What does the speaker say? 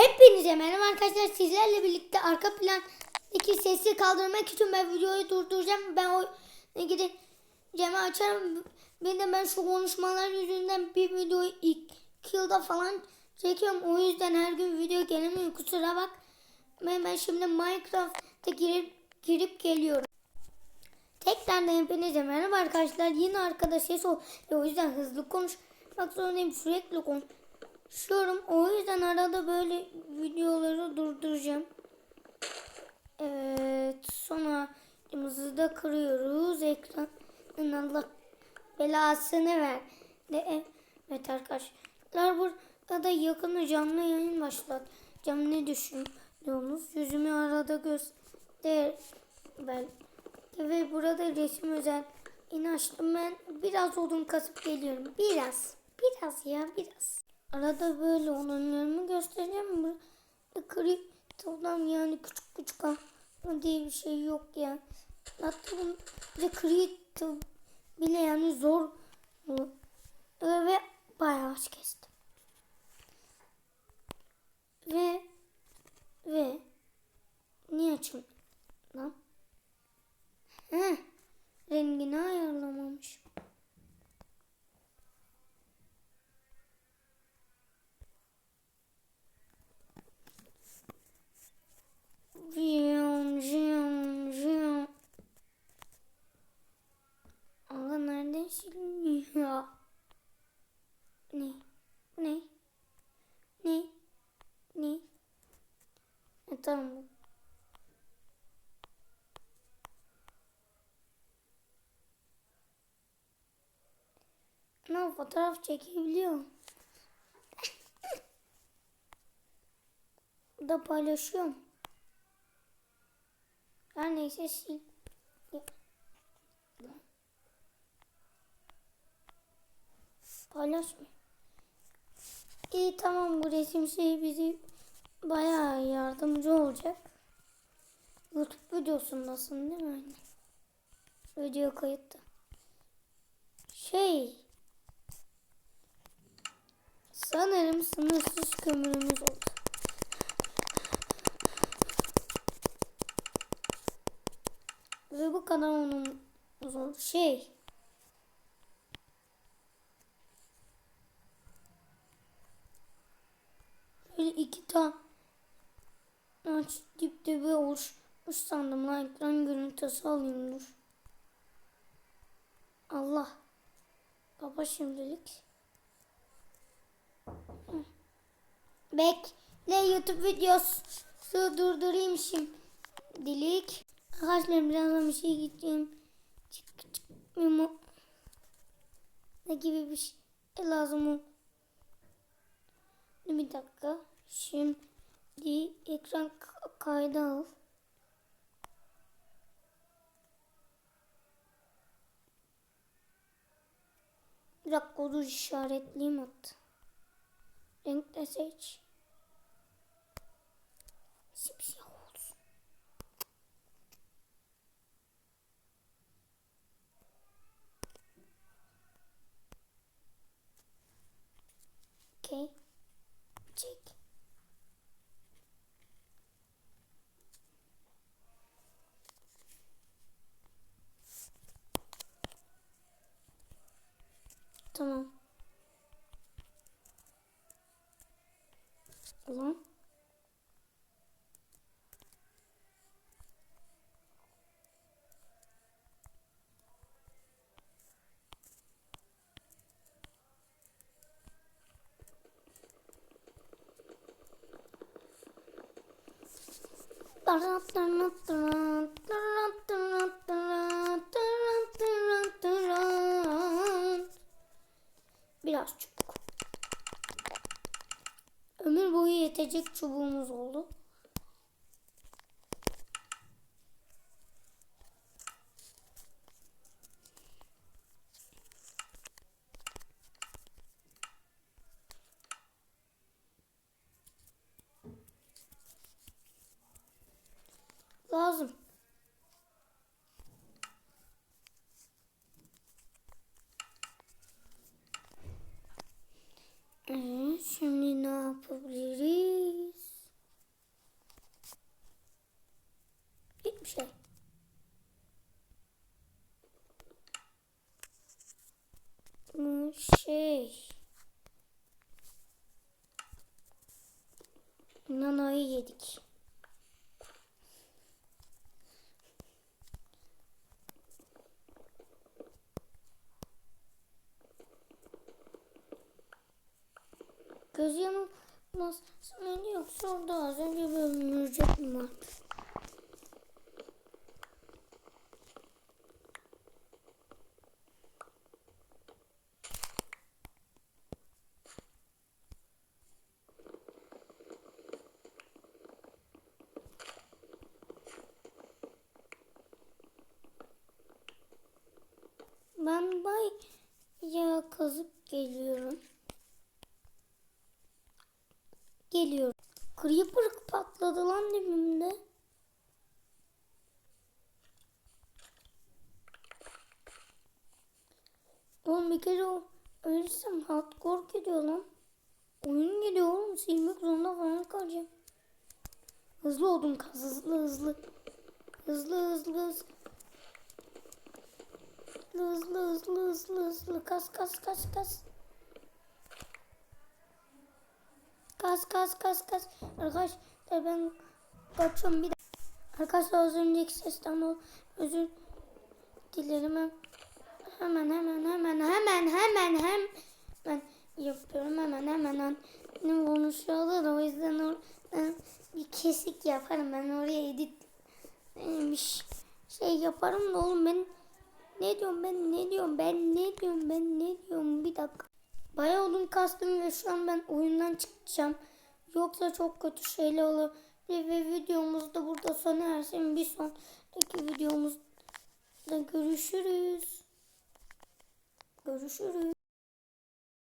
Hepinize merhaba arkadaşlar. Sizlerle birlikte arka plandaki sesi kaldırmak için ben videoyu durduracağım. Ben o gideceğimi açarım. Bir de ben şu konuşmalar yüzünden bir videoyu ilk yılda falan çekiyorum. O yüzden her gün video gelemiyor. Kusura bak. Ben, ben şimdi Minecraft'a girip, girip geliyorum. Tekrardan hepinize merhaba arkadaşlar. Yine arkada ses o. O yüzden hızlı konuşmak zorundayım. Sürekli konuşuyorum. O yüzden arada böyle videoları durduracağım. Evet. Sonra elimizi de kırıyoruz. Ekranın Allah belasını ver. De, evet arkadaşlar burada yakını canlı yayın başlatacağım. Ne düşünüyorsunuz? Yüzümü arada göster. Ben ve burada resim özel açtım ben biraz odun kasıp geliyorum. Biraz. Biraz ya biraz. Arada böyle odunlarımı göstereceğim. Burada kriptodan yani küçük küçük ama diye bir şey yok ya. Hatta bunu kripto bile yani zor ve bayağı aç kestim. Ve ve niye açayım lan? Tamam. Ne fotoğraf çekebiliyorum. da paylaşıyorum. Her neyse sil. Paylaşmıyor. İyi tamam bu resim şey bizi bayağı yardımcı olacak. YouTube videosundasın değil mi anne? Video kayıtta. Şey Sanırım sınırsız kömürümüz oldu. Ve bu kadar onun uzun şey. Böyle iki tane aç oluşmuş sandım. Lan ekran görüntüsü alayım dur. Allah. Kapa şimdilik. Bekle YouTube videosu durdurayım şimdilik. Arkadaşlar birazdan bir şey gideceğim. Çık çıkmıyor mu? Ne gibi bir şey lazım o? Bir dakika. Şimdi ekran kaydı al. Bir dakika dur işaretleyeyim hatta. Renk de seç. Simsiyah Biraz çubuk. Ömür boyu yetecek çubuğumuz oldu. Evet, şimdi ne yapabiliriz? Hiçbir şey. Bu şey. Nana'yı yedik. Göz yanılması mıydı yoksa orada az önce bölünecek mi var? Ben bayağı kazıp geliyorum. Geliyorum. Creeper patladı lan dibimde. Oğlum bir kere o ölürsem hardcore gidiyor lan. Oyun geliyor oğlum. Silmek zorunda falan kalacağım. Hızlı oldum kaz. Hızlı hızlı. Hızlı hızlı hızlı. Hızlı hızlı hızlı hızlı. Kas kas kas kas. Kas kas kas kas. Arkadaşlar ben kaçıyorum bir dakika. Arkadaşlar az önceki sesten o özür dilerim. Hemen hemen hemen hemen hemen hemen ben yapıyorum hemen hemen ne konuşuyorlar o yüzden oradan bir kesik yaparım ben oraya edit e, bir ş- şey yaparım da oğlum ben ne diyorum ben ne diyorum ben ne diyorum ben ne diyorum bir dakika bayağı odun kastım ve şu an ben oyundan çıkacağım. Yoksa çok kötü şeyler olur. Ve videomuz da burada sona ersin. Bir sonraki videomuzda görüşürüz. Görüşürüz.